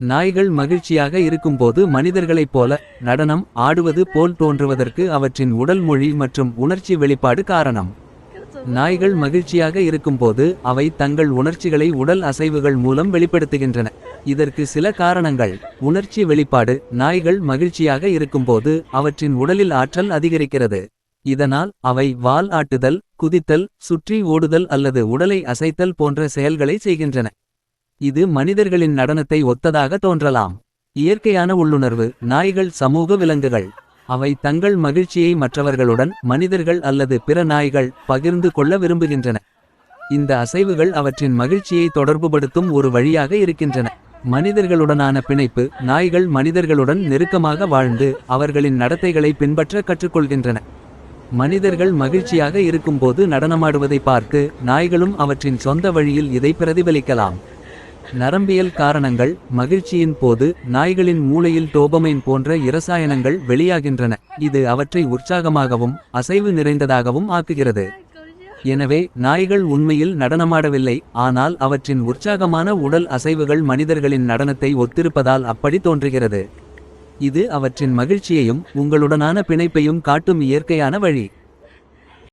நாய்கள் மகிழ்ச்சியாக இருக்கும்போது மனிதர்களைப் போல நடனம் ஆடுவது போல் தோன்றுவதற்கு அவற்றின் உடல் மொழி மற்றும் உணர்ச்சி வெளிப்பாடு காரணம். நாய்கள் மகிழ்ச்சியாக இருக்கும்போது அவை தங்கள் உணர்ச்சிகளை உடல் அசைவுகள் மூலம் வெளிப்படுத்துகின்றன. இதற்கு சில காரணங்கள். உணர்ச்சி வெளிப்பாடு. நாய்கள் மகிழ்ச்சியாக இருக்கும்போது அவற்றின் உடலில் ஆற்றல் அதிகரிக்கிறது. இதனால் அவை வால் ஆட்டுதல் குதித்தல் சுற்றி ஓடுதல் அல்லது உடலை அசைத்தல் போன்ற செயல்களை செய்கின்றன. இது மனிதர்களின் நடனத்தை ஒத்ததாக தோன்றலாம். இயற்கையான உள்ளுணர்வு நாய்கள் சமூக விலங்குகள் அவை தங்கள் மகிழ்ச்சியை மற்றவர்களுடன் மனிதர்கள் அல்லது பிற நாய்கள் பகிர்ந்து கொள்ள விரும்புகின்றன. இந்த அசைவுகள் அவற்றின் மகிழ்ச்சியை தொடர்புபடுத்தும் ஒரு வழியாக இருக்கின்றன. மனிதர்களுடனான பிணைப்பு நாய்கள் மனிதர்களுடன் நெருக்கமாக வாழ்ந்து அவர்களின் நடத்தைகளை பின்பற்ற கற்றுக்கொள்கின்றன. மனிதர்கள் மகிழ்ச்சியாக இருக்கும்போது நடனமாடுவதை பார்த்து நாய்களும் அவற்றின் சொந்த வழியில் இதை பிரதிபலிக்கலாம். நரம்பியல் காரணங்கள் மகிழ்ச்சியின் போது நாய்களின் மூளையில் டோபமைன் போன்ற இரசாயனங்கள் வெளியாகின்றன. இது அவற்றை உற்சாகமாகவும் அசைவு நிறைந்ததாகவும் ஆக்குகிறது. எனவே நாய்கள் உண்மையில் நடனமாடவில்லை ஆனால் அவற்றின் உற்சாகமான உடல் அசைவுகள் மனிதர்களின் நடனத்தை ஒத்திருப்பதால் அப்படி தோன்றுகிறது. இது அவற்றின் மகிழ்ச்சியையும் உங்களுடனான பிணைப்பையும் காட்டும் இயற்கையான வழி.